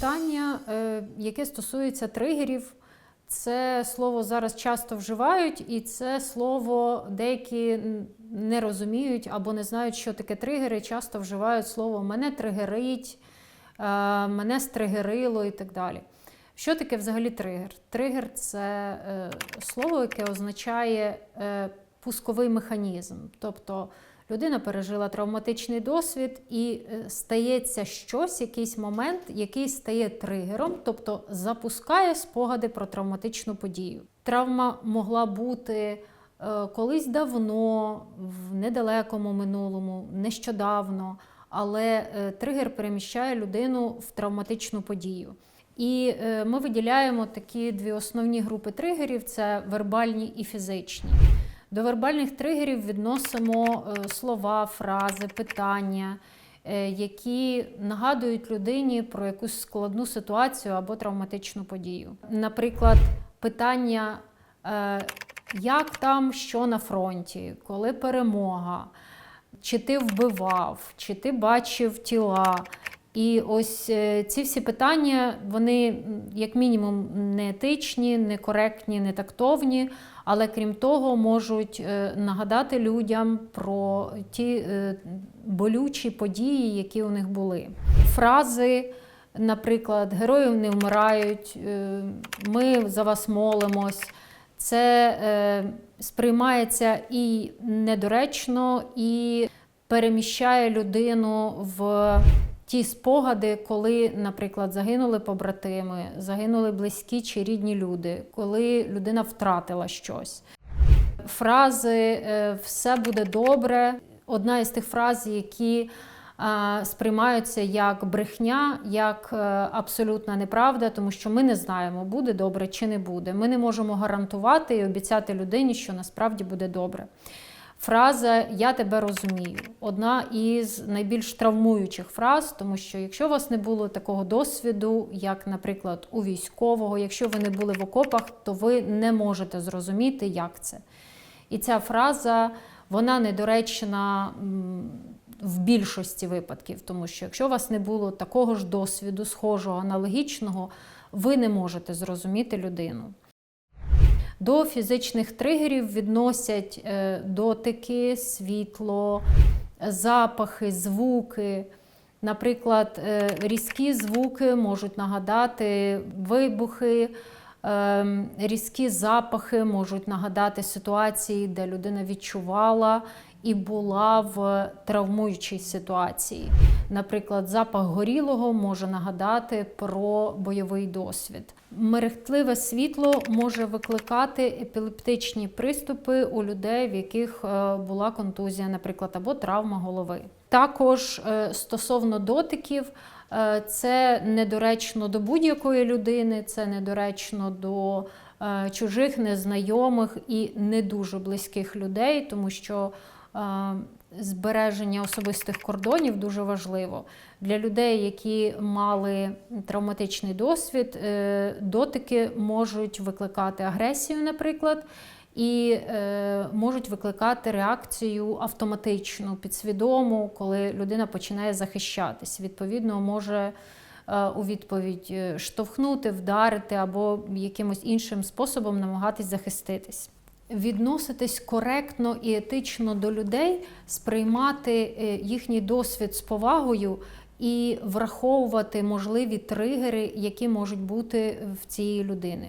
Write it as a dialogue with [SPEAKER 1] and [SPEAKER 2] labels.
[SPEAKER 1] Питання, е, яке стосується тригерів, це слово зараз часто вживають, і це слово деякі не розуміють або не знають, що таке тригери. Часто вживають слово мене тригерить, е, мене стригерило і так далі. Що таке взагалі тригер? Тригер це е, слово, яке означає пусковий механізм. Тобто людина пережила травматичний досвід і е, стається щось, якийсь момент, який стає тригером, тобто запускає спогади про травматичну подію. Травма могла бути е, колись давно, в недалекому минулому, нещодавно, але е, тригер переміщає людину в травматичну подію. І ми виділяємо такі дві основні групи тригерів: це вербальні і фізичні. До вербальних тригерів відносимо е, слова, фрази, питання, е, які нагадують людині про якусь складну ситуацію або травматичну подію. Наприклад, питання, е, як там, що на фронті, коли перемога, чи ти вбивав, чи ти бачив тіла. І ось е, ці всі питання, вони як мінімум не етичні, некоректні, не тактовні, але крім того, можуть е, нагадати людям про ті е, болючі події, які у них були. Фрази, наприклад, героїв не вмирають, ми за вас молимось. Це сприймається і недоречно, і переміщає людину в ті спогади, коли, наприклад, загинули побратими, загинули близькі чи рідні люди, коли людина втратила щось. Фрази е, все буде добре. Одна із тих фраз, які сприймаються як брехня, як е, абсолютна неправда, тому що ми не знаємо, буде добре чи не буде. Ми не можемо гарантувати і обіцяти людині, що насправді буде добре. Фраза Я тебе розумію одна із найбільш травмуючих фраз, тому що якщо у вас не було такого досвіду, як, наприклад, у військового, якщо ви не були в окопах, то ви не можете зрозуміти, як це. І ця фраза вона недоречна в більшості випадків, тому що якщо у вас не було такого ж досвіду, схожого, аналогічного, ви не можете зрозуміти людину. До фізичних тригерів відносять е, дотики, світло, запахи, звуки. Наприклад, е, різкі звуки можуть нагадати вибухи, е, різкі запахи можуть нагадати ситуації, де людина відчувала і була в травмуючій ситуації. Наприклад, запах горілого може нагадати про бойовий досвід. Мерехтливе світло може викликати епілептичні приступи у людей, в яких е, була контузія, наприклад, або травма голови. Також е, стосовно дотиків, е, це недоречно до будь-якої людини, це недоречно до чужих, незнайомих і не дуже близьких людей, тому що збереження особистих кордонів дуже важливо. Для людей, які мали травматичний досвід, е, дотики можуть викликати агресію, наприклад, і е, можуть викликати реакцію автоматичну, підсвідому, коли людина починає захищатись. Відповідно, може е, у відповідь е, штовхнути, вдарити або якимось іншим способом намагатись захиститись. Відноситись коректно і етично до людей, сприймати е, їхній досвід з повагою і враховувати можливі тригери, які можуть бути в цієї людини.